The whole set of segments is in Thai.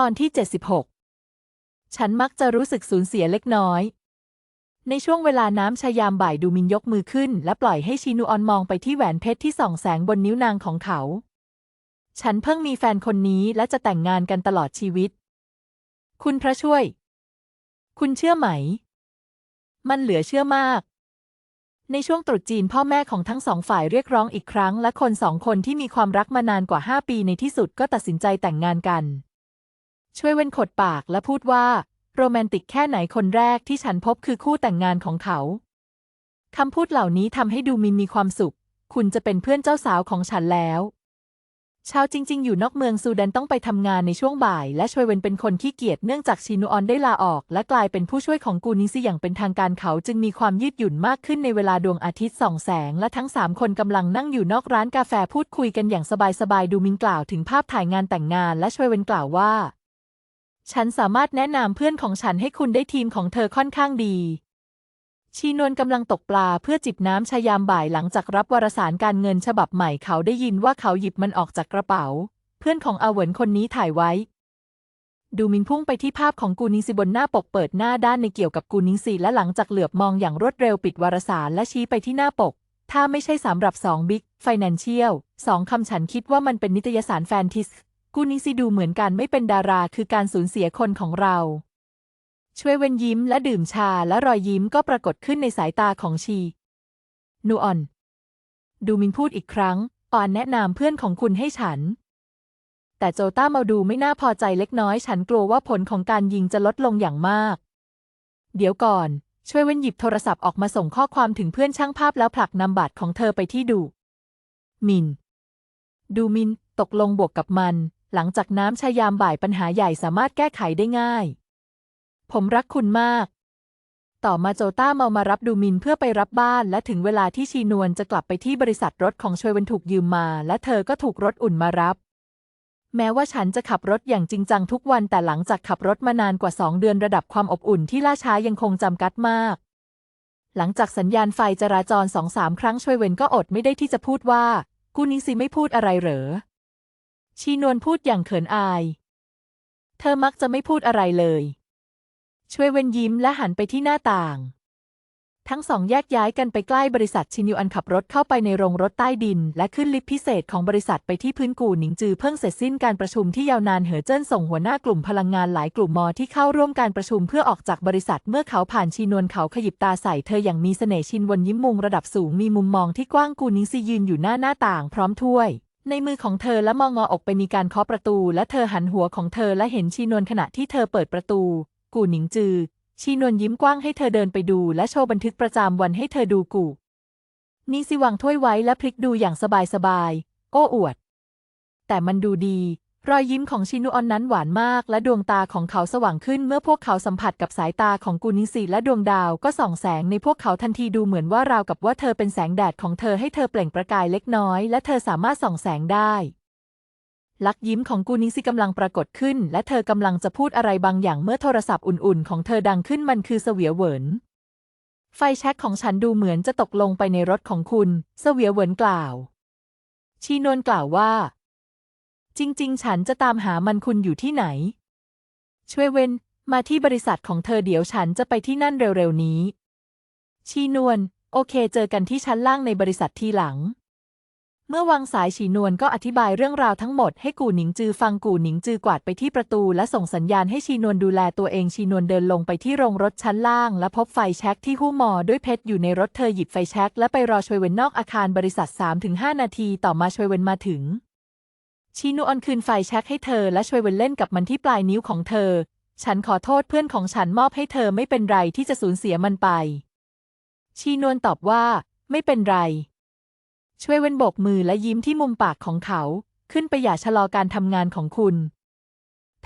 ตอนที่ 76 ฉันมักจะรู้สึกสูญเสียเล็กน้อย ในช่วงเวลาน้ำชายามบ่ายดูมินยกมือขึ้น และปล่อยให้ชินูออนมองไปที่แหวนเพชรที่ส่องแสงบนนิ้วนางของเขา ฉันเพิ่งมีแฟนคนนี้และจะแต่งงานกันตลอดชีวิต คุณพระช่วย คุณเชื่อไหม มันเหลือเชื่อมาก ในช่วงตรุษจีนพ่อแม่ของทั้งสองฝ่ายเรียกร้องอีกครั้ง และคนสองคนที่มีความรักมานานกว่าห้าปีในที่สุดก็ตัดสินใจแต่งงานกัน ช่วยเว้นขดปากและพูดว่า โรแมนติกแค่ไหนคนแรกที่ฉันพบคือคู่แต่งงานของเขาคำพูดเหล่านี้ทำให้ดูมินมีความสุข คุณจะเป็นเพื่อนเจ้าสาวของฉันแล้วชาวจริง ๆ อยู่นอกเมืองซูแดนต้องไปทำงานในช่วงบ่าย และชวยเวนเป็นคนที่เกียจเนื่องจากชินูออนได้ลาออก และกลายเป็นผู้ช่วยของกูนิซีอย่างเป็นทางการเขาจึงมีความยืดหยุ่นมากขึ้นในเวลาดวงอาทิตย์ส่องแสง และทั้งสามคนกำลังนั่งอยู่นอกร้านกาแฟพูดคุยกันอย่างสบาย ๆ ดูมินกล่าวถึงภาพถ่ายงานแต่งงาน และชวยเวนกล่าวว่า ฉันสามารถแนะนำเพื่อนของฉันให้คุณได้ทีมของเธอค่อนข้างดี ชีนวลกำลังตกปลาเพื่อจิบน้ำชายามบ่ายหลังจากรับวารสารการเงินฉบับใหม่เขาได้ยินว่าเขาหยิบมันออกจากกระเป๋า เพื่อนของอาเหวินคนนี้ถ่ายไว้ ดูมินพุ่งไปที่ภาพของกูนิงซีบนหน้าปกเปิดหน้าด้านในเกี่ยวกับกูนิงซีและหลังจากเหลือบมองอย่างรวดเร็วปิดวารสารและชี้ไปที่หน้าปก ถ้าไม่ใช่สำหรับสองบิ๊กไฟแนนเชียลสองคำฉันคิดว่ามันเป็นนิตยสารแฟนทิส กูนิซีดูเหมือนการไม่เป็นดาราคือการสูญเสียคนของเรา ช่วยเว้นยิ้มและดื่มชาและรอยยิ้มก็ปรากฏขึ้นในสายตาของชี นูออน ดูมินพูดอีกครั้งออนแนะนำเพื่อนของคุณให้ฉัน แต่โจต้ามาดูไม่น่าพอใจเล็กน้อยฉันกลัวว่าผลของการยิงจะลดลงอย่างมาก เดี๋ยวก่อน ช่วยเว้นหยิบโทรศัพท์ออกมาส่งข้อความถึงเพื่อนช่างภาพแล้วผลักนำบัตรของเธอไปที่ดู มิน ดูมินตกลงบวกกับมัน หลังจากน้ำชายามบ่ายปัญหาใหญ่สามารถแก้ไขได้ง่าย ผมรักคุณมาก ต่อมาโจต้าเมามารับดูมินเพื่อไปรับบ้าน และถึงเวลาที่ชีนวลจะกลับไปที่บริษัทรถของชวยเวนถูกยืมมา และเธอก็ถูกรถอุ่นมารับ แม้ว่าฉันจะขับรถอย่างจริงจังทุกวันแต่หลังจากขับรถมานานกว่าสองเดือนระดับความอบอุ่นที่ล่าช้ายังคงจำกัดมากหลังจากสัญญาณไฟจราจรสองสามครั้งชวยเวนก็อดไม่ได้ที่จะพูดว่า กูนิงซีไม่พูดอะไรเหรอ ชีนวลพูดอย่างเขินอาย เธอมักจะไม่พูดอะไรเลย ช่วยเวนยิ้มและหันไปที่หน้าต่าง ทั้งสองแยกย้ายกันไปใกล้บริษัทชินยูอันขับรถเข้าไปในโรงรถใต้ดิน และขึ้นลิฟต์พิเศษของบริษัทไปที่พื้นกูหนิงจือเพิ่งเสร็จสิ้นการประชุมที่ยาวนานเหอเจิ้นส่งหัวหน้ากลุ่มพลังงานหลายกลุ่มมอที่เข้าร่วมการประชุมเพื่อออกจากบริษัทเมื่อเขาผ่านชีนวนเขาขยิบตาใส่เธออย่างมีเสน่ห์ชินวนยิ้มมุงระดับสูงมีมุมมองที่กว้างกูนิงซียืนอยู่หน้าหน้าต่างพร้อมถ้วย ในมือของเธอและมองงออกไปมีการเคาะประตู และเธอหันหัวของเธอและเห็นชีนวนขณะที่เธอเปิดประตู กูหนิงจือ ชีนวนยิ้มกว้างให้เธอเดินไปดูและโชว์บันทึกประจำวันให้เธอดูกูนี่สิวางถ้วยไว้และพลิกดูอย่างสบายๆโอ้อวด แต่มันดูดี รอยยิ้มของชินุออนนั้นหวานมาก และดวงตาของเขาสว่างขึ้นเมื่อพวกเขาสัมผัสกับสายตาของกูนิงซีและดวงดาวก็ส่องแสงในพวกเขาทันทีดูเหมือนว่าราวกับว่าเธอเป็นแสงแดดของเธอให้เธอเปล่งประกายเล็กน้อย และเธอสามารถส่องแสงได้ลักยิ้มของกูนิซีกำลังปรากฏขึ้น และเธอกำลังจะพูดอะไรบางอย่างเมื่อโทรศัพท์อุ่นๆ ของเธอดังขึ้นมันคือเสวียเหวิน ไฟแช็กของฉันดูเหมือนจะตกลงไปในรถของคุณ เสวียเหวินกล่าว ชีนวนกล่าวว่า จริง ๆ ฉันจะตามหามันคุณอยู่ที่ไหน ช่วยเวนมาที่บริษัทของเธอเดี๋ยวฉันจะไปที่นั่นเร็ว ๆ นี้ ชีนวนโอเค เจอกันที่ชั้นล่างในบริษัททีหลัง เมื่อวางสายฉีนวนก็อธิบายเรื่องราวทั้งหมดให้กูหนิงจือฟังกูหนิงจือกวาดไปที่ประตู และส่งสัญญาณให้ชีนวนดูแลตัวเองชีนวนเดินลงไปที่โรงรถชั้นล่าง และพบไฟแช็กที่หู้หมอด้วยเพชรอยู่ในรถเธอหยิบไฟแช็กและไปรอชวยเวนนอกอาคารบริษัท 3-5 นาทีต่อมาชวยเวนมาถึง ชีนูออนคืนไฟแช็กให้เธอและช่วยเวนเล่นกับมันที่ปลายนิ้วของเธอ ฉันขอโทษเพื่อนของฉันมอบให้เธอไม่เป็นไรที่จะสูญเสียมันไป ชีนวนตอบว่า ไม่เป็นไร ช่วยเวนโบกมือและยิ้มที่มุมปากของเขา ขึ้นไปอย่าชะลอการทำงานของคุณ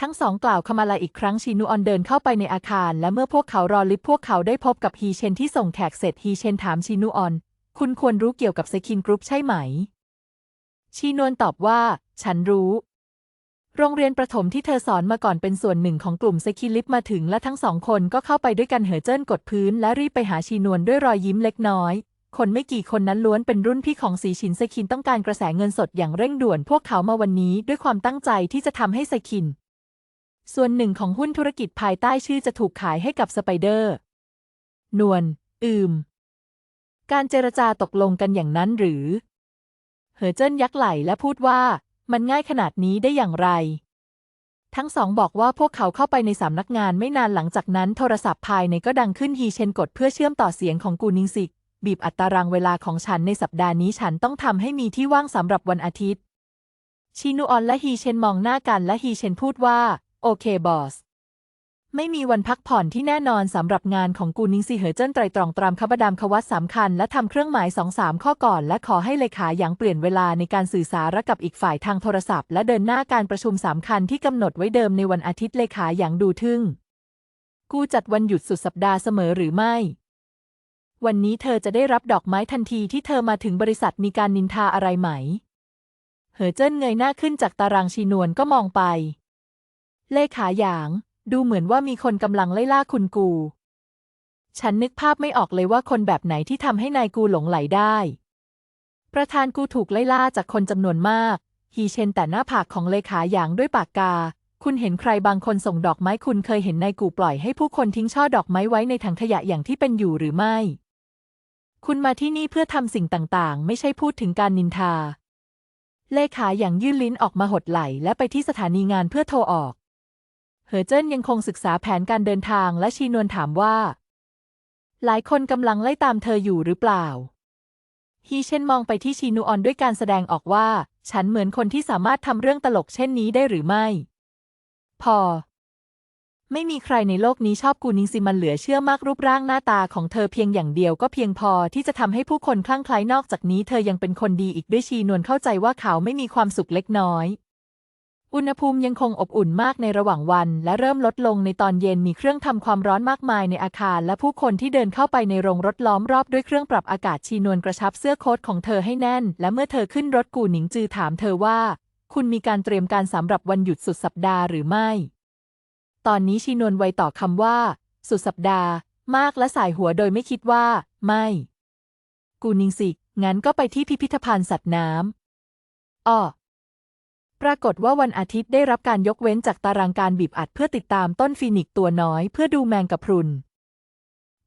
ทั้งสองกล่าวคำอะไรอีกครั้งชีนูออนเดินเข้าไปในอาคาร และเมื่อพวกเขารอลิฟต์พวกเขาได้พบกับฮีเชนที่ส่งแขกเสร็จฮีเชนถามชีนูออน คุณควรรู้เกี่ยวกับเซคินกรุ๊ปใช่ไหม ชีนวนตอบว่า ฉันรู้ โรงเรียนประถมที่เธอสอนมาก่อนเป็นส่วนหนึ่งของกลุ่มเซคิลิฟมาถึงและทั้งสองคนก็เข้าไปด้วยกันเหอเจิ้นกดพื้น และรีบไปหาชีนวนด้วยรอยยิ้มเล็กน้อย คนไม่กี่คนนั้นล้วนเป็นรุ่นพี่ของสีชินเซคินต้องการกระแสเงินสดอย่างเร่งด่วน พวกเขามาวันนี้ด้วยความตั้งใจที่จะทำให้เซคิน ส่วนหนึ่งของหุ้นธุรกิจภายใต้ชื่อจะถูกขายให้กับสไปเดอร์ นวล อืม การเจรจาตกลงกันอย่างนั้นหรือ เหอเจิ้นยักไหล่และพูดว่า มันง่ายขนาดนี้ได้อย่างไร ทั้งสองบอกว่าพวกเขาเข้าไปในสำนักงานไม่นานหลังจากนั้นโทรศัพท์ภายในก็ดังขึ้นฮีเชนกดเพื่อเชื่อมต่อเสียงของกูนิงซิก บีบอัตรางเวลาของฉันในสัปดาห์นี้ฉันต้องทำให้มีที่ว่างสำหรับวันอาทิตย์ ชินูออนและฮีเชนมองหน้ากันและฮีเชนพูดว่า โอเคบอส ไม่มีวันพักผ่อนที่แน่นอนสำหรับงานของกูนิงซีเหอเจิ้นไตรตรองตรามคบดามควัตสำคัญ และทำเครื่องหมายสองสามข้อก่อน และขอให้เลขาหยางเปลี่ยนเวลาในการสื่อสารกับอีกฝ่ายทางโทรศัพท์ และเดินหน้าการประชุมสำคัญที่กำหนดไว้เดิมในวันอาทิตย์เลขาหยางดูทึ่ง กูจัดวันหยุดสุดสัปดาห์เสมอหรือไม่ วันนี้เธอจะได้รับดอกไม้ทันทีที่เธอมาถึงบริษัทมีการนินทาอะไรไหม เหอเจิ้นเงยหน้าขึ้นจากตารางชีนวนก็มองไป เลขาหยาง ดูเหมือนว่ามีคนกำลังไล่ล่าคุณกู ฉันนึกภาพไม่ออกเลยว่าคนแบบไหนที่ทำให้นายกูหลงไหลได้ ประธานกูถูกไล่ล่าจากคนจำนวนมากฮีเชนแต่หน้าผากของเลขาหยางด้วยปากกา คุณเห็นใครบางคนส่งดอกไม้คุณเคยเห็นนายกูปล่อยให้ผู้คนทิ้งช่อดอกไม้ไว้ในถังขยะอย่างที่เป็นอยู่หรือไม่ คุณมาที่นี่เพื่อทำสิ่งต่างๆ ไม่ใช่พูดถึงการนินทา เลขาอย่างยื่นลิ้นออกมาหดไหลและไปที่สถานีงานเพื่อโทรออก เหอเจิ้นยังคงศึกษาแผนการเดินทางและชีนวนถามว่า หลายคนกำลังไล่ตามเธออยู่หรือเปล่า ฮีเช่นมองไปที่ชีนูออนด้วยการแสดงออกว่า ฉันเหมือนคนที่สามารถทำเรื่องตลกเช่นนี้ได้หรือไม่ พอ ไม่มีใครในโลกนี้ชอบกูนิงซิมันเหลือเชื่อมากรูปร่างหน้าตาของเธอเพียงอย่างเดียวก็เพียงพอที่จะทำให้ผู้คนคลั่งไคล้นอกจากนี้ เธอยังเป็นคนดีอีกด้วยชีนวนเข้าใจว่าเขาไม่มีความสุขเล็กน้อย อุณหภูมิยังคงอบอุ่นมากในระหว่างวัน และเริ่มลดลงในตอนเย็นมีเครื่องทำความร้อนมากมายในอาคาร และผู้คนที่เดินเข้าไปในโรงรถล้อมรอบด้วยเครื่องปรับอากาศชีนวนกระชับเสื้อโค้ทของเธอให้แน่น และเมื่อเธอขึ้นรถกูหนิงจือถามเธอว่า คุณมีการเตรียมการสำหรับวันหยุดสุดสัปดาห์หรือไม่ ตอนนี้ชีนวนไวต่อคำว่า สุดสัปดาห์ มากและสายหัวโดยไม่คิดว่า ไม่ กูนิงสิงั้นก็ไปที่พิพิธภัณฑ์สัตว์น้ำอ้อ ปรากฏว่าวันอาทิตย์ได้รับการยกเว้นจากตารางการบีบอัดเพื่อติดตามต้นฟีนิกตัวน้อยเพื่อดูแมงกะพรุน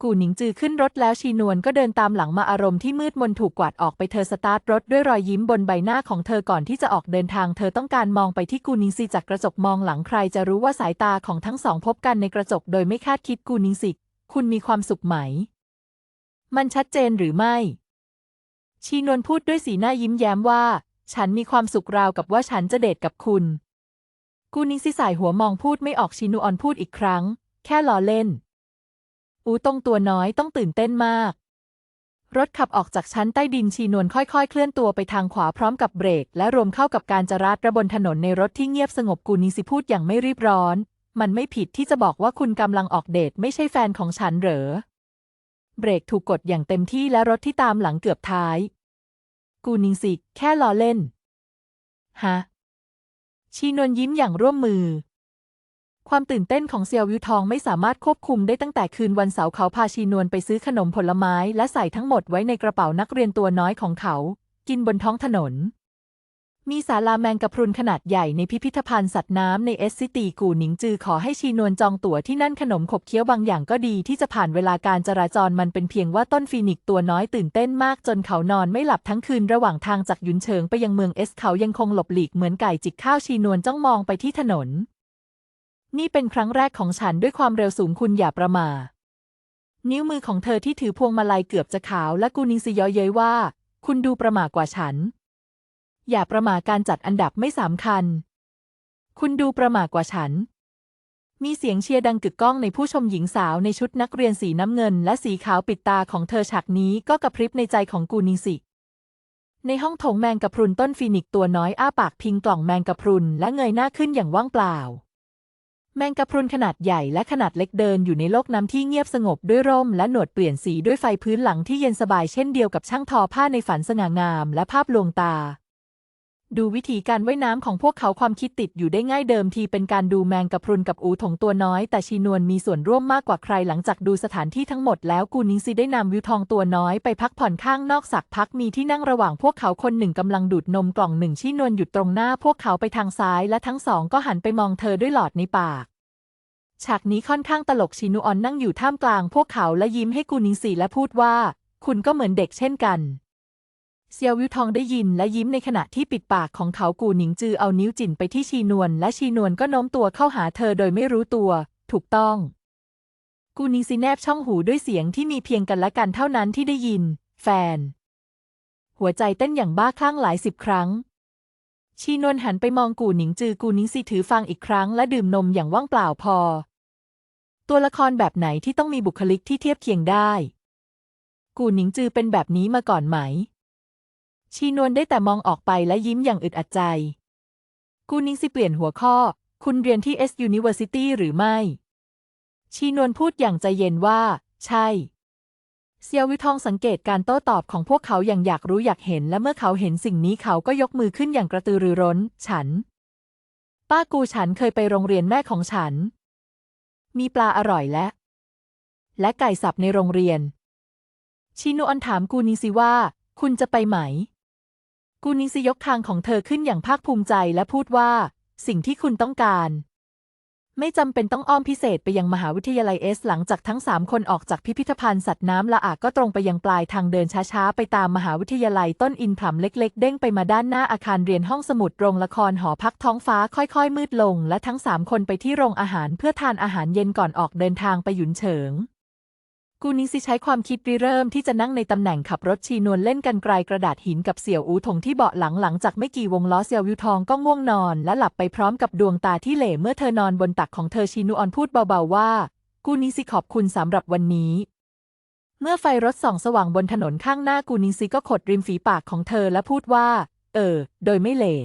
กูหนิงจือขึ้นรถแล้วชีนวนก็เดินตามหลังมาอารมณ์ที่มืดมนถูกกวาดออกไปเธอสตาร์ทรถด้วยรอยยิ้มบนใบหน้าของเธอก่อนที่จะออกเดินทาง เธอต้องการมองไปที่กูนิงซีจากกระจกมองหลังใครจะรู้ว่าสายตาของทั้งสองพบกันในกระจกโดยไม่คาดคิดกูนิงซิคุณมีความสุขไหม มันชัดเจนหรือไม่ ชีนวนพูดด้วยสีหน้ายิ้มแย้มว่า ฉันมีความสุขราวกับว่าฉันจะเดทกับคุณ กูนิงซีสายหัวมองพูดไม่ออกชินูออนพูดอีกครั้ง แค่ล้อเล่น อูตรงตัวน้อยต้องตื่นเต้นมาก รถขับออกจากชั้นใต้ดินชีนวนค่อยๆ เคลื่อนตัวไปทางขวาพร้อมกับเบรก และรวมเข้ากับการจราจรบนถนนในรถที่เงียบสงบกูนิงซีพูดอย่างไม่รีบร้อน มันไม่ผิดที่จะบอกว่าคุณกำลังออกเดทไม่ใช่แฟนของฉันเหรอเบรกถูกกดอย่างเต็มที่และรถที่ตามหลังเกือบท้าย กูนิงสิ แค่ล้อเล่น ฮะ ชีนวนยิ้มอย่างร่วมมือ ความตื่นเต้นของเซียววิวทองไม่สามารถควบคุมได้ตั้งแต่คืนวันเสาร์เขาพาชีนวนไปซื้อขนมผลไม้และใส่ทั้งหมดไว้ในกระเป๋านักเรียนตัวน้อยของเขา กินบนท้องถนน มีศาลาแมงกะพรุนขนาดใหญ่ในพิพิธภัณฑ์สัตว์น้ำในเอสซิตีกูหนิงจือขอให้ชีนวนจองตั๋วที่นั่นขนมขบเคี้ยวบางอย่างก็ดีที่จะผ่านเวลาการจราจรมันเป็นเพียงว่าต้นฟีนิกตัวน้อยตื่นเต้นมากจนเขานอนไม่หลับทั้งคืนระหว่างทางจากยุนเฉิงไปยังเมืองเอสเขายังคงหลบหลีกเหมือนไก่จิกข้าวชีนวนจ้องมองไปที่ถนน นี่เป็นครั้งแรกของฉันด้วยความเร็วสูงคุณอย่าประมาทนิ้วมือของเธอที่ถือพวงมาลัยเกือบจะขาวและกูนิงซีย้อยเย้ยว่า คุณดูประม่ากว่าฉัน อย่าประมาทการจัดอันดับไม่สำคัญ คุณดูประม่ากว่าฉัน มีเสียงเชียร์ดังกึกก้องในผู้ชมหญิงสาวในชุดนักเรียนสีน้ำเงิน และสีขาวปิดตาของเธอฉากนี้ก็กระพริบในใจของกูนิงสิในห้องโถงแมงกะพรุนต้นฟีนิกตัวน้อยอ้าปากพิงกล่องแมงกะพรุนและเงยหน้าขึ้นอย่างว่างเปล่า แมงกะพรุนขนาดใหญ่และขนาดเล็กเดินอยู่ในโลกน้ำที่เงียบสงบด้วยร่มและหนวดเปลี่ยนสีด้วยไฟพื้นหลังที่เย็นสบายเช่นเดียวกับช่างทอผ้าในฝันสง่างามและภาพลวงตา ดูวิธีการว่ายน้ำของพวกเขาความคิดติดอยู่ได้ง่ายเดิมทีเป็นการดูแมงกะพรุนกับอูถงตัวน้อย แต่ชีนวนมีส่วนร่วมมากกว่าใครหลังจากดูสถานที่ทั้งหมดแล้วกูนิงซีได้นำวิวทองตัวน้อยไปพักผ่อนข้างนอกสักพักมีที่นั่งระหว่างพวกเขาคนหนึ่งกำลังดูดนมกล่องหนึ่งชีนวนหยุดตรงหน้าพวกเขาไปทางซ้ายและทั้งสองก็หันไปมองเธอด้วยหลอดในปากฉากนี้ค่อนข้างตลกชินูออนนั่งอยู่ท่ามกลางพวกเขาและยิ้มให้กูนิงซีและพูดว่า คุณก็เหมือนเด็กเช่นกัน เซียววิวทองได้ยินและยิ้มในขณะที่ปิดปากของเขากูหนิงจือเอานิ้วจิ้นไปที่ชีนวนและชีนวนก็โน้มตัวเข้าหาเธอโดยไม่รู้ตัว ถูกต้อง กูนิงซีแนบช่องหูด้วยเสียงที่มีเพียงกันและกันเท่านั้นที่ได้ยิน แฟน หัวใจเต้นอย่างบ้าคลั่งหลายสิบครั้ง ชีนวนหันไปมองกูหนิงจือกูหนิงซีถือฟังอีกครั้งและดื่มนมอย่างว่างเปล่าพอ ตัวละครแบบไหนที่ต้องมีบุคลิกที่เทียบเคียงได้ กูหนิงจือเป็นแบบนี้มาก่อนไหม ชีนวนได้แต่มองออกไปและยิ้มอย่างอึดอัดใจ กูนิงซีเปลี่ยนหัวข้อ คุณเรียนที่ S University หรือไม่ ชีนวนพูดอย่างใจเย็นว่า ใช่ เซียววิทองสังเกตการโต้ตอบของพวกเขาอย่างอยากรู้อยากเห็น และเมื่อเขาเห็นสิ่งนี้เขาก็ยกมือขึ้นอย่างกระตือรือร้น ฉัน ป้ากูฉันเคยไปโรงเรียนแม่ของฉัน มีปลาอร่อยและ และไก่สับในโรงเรียน ชินุออนถามกูนิซิว่า คุณจะไปไหม กูนิซยกทางของเธอขึ้นอย่างภาคภูมิใจและพูดว่า สิ่งที่คุณต้องการ ไม่จำเป็นต้องอ้อมพิเศษไปยังมหาวิทยาลัยเอส หลังจากทั้งสามคนออกจากพิพิธภัณฑ์สัตว์น้ำละอาก็ตรงไปยังปลายทางเดินช้าๆ ไปตามมหาวิทยาลัยต้นอินผลัมเล็ก ๆ เด้งไปมาด้านหน้าอาคารเรียนห้องสมุดโรงละครหอพักท้องฟ้าค่อย ๆ มืดลง และทั้งสามคนไปที่โรงอาหารเพื่อทานอาหารเย็นก่อนออกเดินทางไปหยุนเฉิง กูนิซิใช้ความคิดริเริ่มที่จะนั่งในตำแหน่งขับรถชีนวนเล่นกันไกลกระดาษหินกับเสี่ยวอูถงที่เบาะหลังหลังจากไม่กี่วงล้อเสี่ยววิวทองก็ง่วงนอน และหลับไปพร้อมกับดวงตาที่เหล่เมื่อเธอนอนบนตักของเธอชีนูออนพูดเบาๆว่า กูนิซิขอบคุณสำหรับวันนี้ เมื่อไฟรถส่องสว่างบนถนนข้างหน้ากูนิซิก็ขดริมฝีปากของเธอและพูดว่า เออ โดยไม่เหล่